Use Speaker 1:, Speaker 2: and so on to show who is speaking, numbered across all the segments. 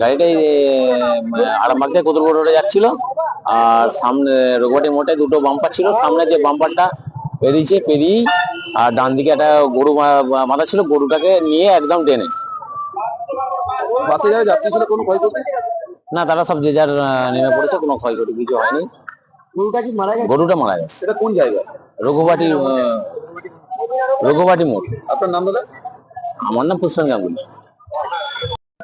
Speaker 1: গাড়িটা এই, আরামবাগ কোতুলপুর রোডে যাচ্ছিল। আর সামনে রোগবাটি মোটে দুটো বাম্পার ছিল। সামনে যে বাম্পারটা পেরিয়েছে পেরিয়ে আর ডান দিকে একটা গরু মাথা ছিল। গরুটাকে নিয়ে একদম টেনে।
Speaker 2: বাসে যারা যাত্রী ছিল কোনো ক্ষয়ক্ষতি?
Speaker 1: না তারা সব যে যার নেমে পড়েছে কোনো ক্ষয়ক্ষতি কিছু হয়নি।
Speaker 2: গরুটা কি মারা গেছে?
Speaker 1: গরুটা মারা গেছে।
Speaker 2: সেটা কোন জায়গা
Speaker 1: রঘুবাটি রঘুবাটি মোড়।
Speaker 2: আপনার নাম দাদা?
Speaker 1: আমার নাম পুষ্পন গাঙ্গুলি।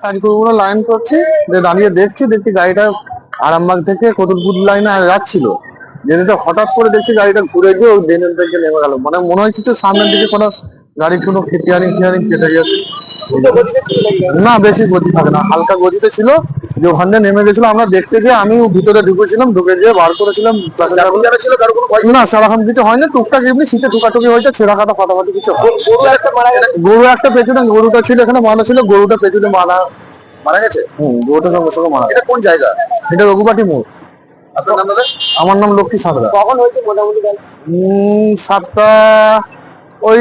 Speaker 3: কাজ লাইন করছি। যে দাঁড়িয়ে দেখছি দেখছি গাড়িটা আরামবাগ থেকে কতুলপুর লাইনে যাচ্ছিল। যেতে হঠাৎ করে দেখছি গাড়িটা ঘুরে গিয়ে ওই ড্রেনের দিকে নেমে গেল। মানে মনে হয় কিছু সামনের দিকে কোনো গাড়ির কোনো ফিটিয়ারিং ফিয়ারিং কেটে গেছে। না বেশি গতি থাকে না হালকা গতিতে ছিল যে ওখান থেকে নেমে গেছিল আমরা দেখতে গিয়ে আমি ভিতরে ঢুকেছিলাম ঢুকে গিয়ে বার করেছিলাম। না সেরকম কিছু হয়নি টুকটাক এমনি শীতে টুকাটুকি হয়েছে ছেঁড়া কাটা ফাটাফাটি কিছু
Speaker 2: গরু একটা
Speaker 3: পেছনে গরুটা ছিল এখানে বাঁধা ছিল গরুটা পেছনে বাঁধা
Speaker 2: মারা গেছে?
Speaker 3: হুম গরুটা সঙ্গে সঙ্গে মারা
Speaker 2: এটা কোন জায়গা?
Speaker 3: এটা রঘুপাটি মোড়।
Speaker 2: আপনার নাম দাদা?
Speaker 3: আমার নাম লক্ষ্মী সাঁতরা।
Speaker 2: কখন হয়েছে মোটামুটি
Speaker 3: উম, সাতটা ওই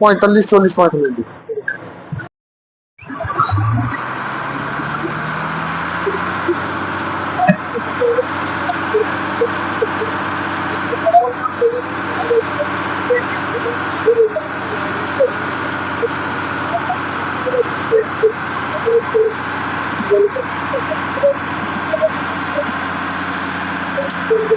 Speaker 3: পঁয়তাল্লিশ চল্লিশ পঁয়তাল্লিশ